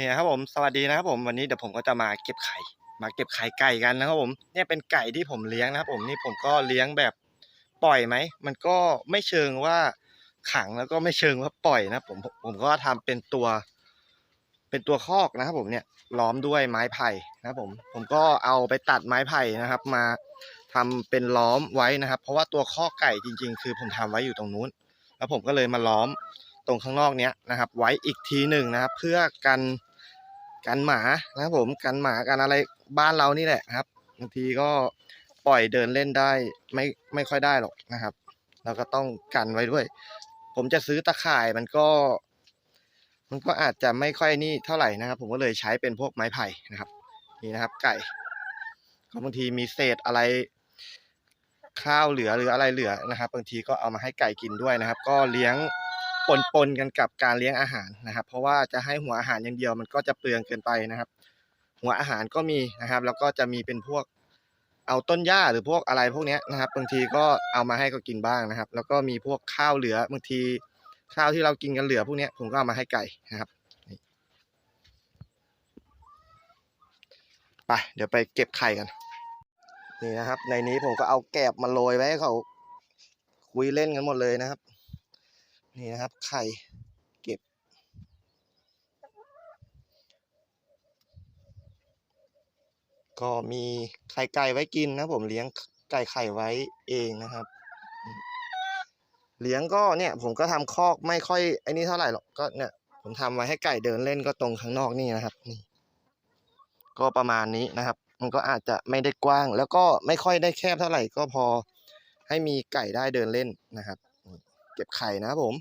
นี่นะครับผมสวัสดีนะครับผมวันนี้เดี๋ยวผมก็จะมาเก็บไข่ มาเก็บไข่ไก่กันนะครับผมเนี่ยเป็นไก่ที่ผมเลี้ยงนะครับผมนี่ผมก็เลี้ยงแบบปล่อยไหมมันก็ไม่เชิงว่าขังแล้วก็ไม่เชิงว่าปล่อยนะผมผมก็ทำเป็นตัว เป็นตัวคอกนะครับผมเนี่ยล้อมด้วยไม้ไผ่นะครับผมผมก็เอาไปตัดไม้ไผ่นะครับ มาทำเป็นล้อมไว้นะครับ เพราะว่าตัวคอกไก่จริง ๆ คือผมทำไว้อยู่ตรงนู้น แล้วผมก็เลยมาล้อมตรงข้างนอกเนี้ยนะครับ ไว้อีกทีหนึ่งนะครับ เพื่อกัน กันหมานะครับผมกันหมากันอะไรบ้านเรานี่แหละครับบางทีก็ปล่อยเดินเล่นได้ไม่ไม่ค่อยได้หรอกนะครับ เราก็ต้องกันไว้ด้วย ผมจะซื้อตะข่ายมันก็ มันก็อาจจะไม่ค่อยนี่เท่าไหร่นะครับ ผมก็เลยใช้เป็นพวกไม้ไผ่นะครับ นี่นะครับ ไก่ก็บางทีมีเศษอะไรข้าวเหลือหรืออะไรเหลือนะครับ บางทีก็เอามาให้ไก่กินด้วยนะครับ ก็เลี้ยง ปนๆกันกับการเลี้ยงอาหารนะครับ เพราะว่าจะให้หัวอาหารอย่างเดียวมันก็จะเปลืองเกินไปนะครับ หัวอาหารก็มีนะครับ แล้วก็จะมีเป็นพวกเอาต้นหญ้าหรือพวกอะไรพวกนี้นะครับบางทีก็เอามาให้เขากินบ้างนะครับ แล้วก็มีพวกข้าวเหลือบางทีข้าวที่เรากินกันเหลือพวกนี้ผมก็เอามาให้ไก่นะครับไปเดี๋ยวไปเก็บไข่กันนี่นะครับ ในนี้ผมก็เอาแกบมาโรยไว้ให้เขาคุยเล่นกันหมดเลยนะครับ นี่นะครับ ไข่เก็บ ก็มีไข่ไก่ไว้กินนะผมเลี้ยงไก่ไข่ไว้เองนะครับ เลี้ยงก็เนี่ยผมก็ทำคอกไม่ค่อยไอ้นี่เท่าไหร่หรอกก็เนี่ยผมทำไว้ให้ไก่เดินเล่นก็ตรงข้างนอกนี่นะครับนี่ก็ประมาณนี้นะครับ มันก็อาจจะไม่ได้กว้าง แล้วก็ไม่ค่อยได้แคบเท่าไหร่ก็พอให้มีไก่ได้เดินเล่นนะครับ เก็บไข่นะครับผม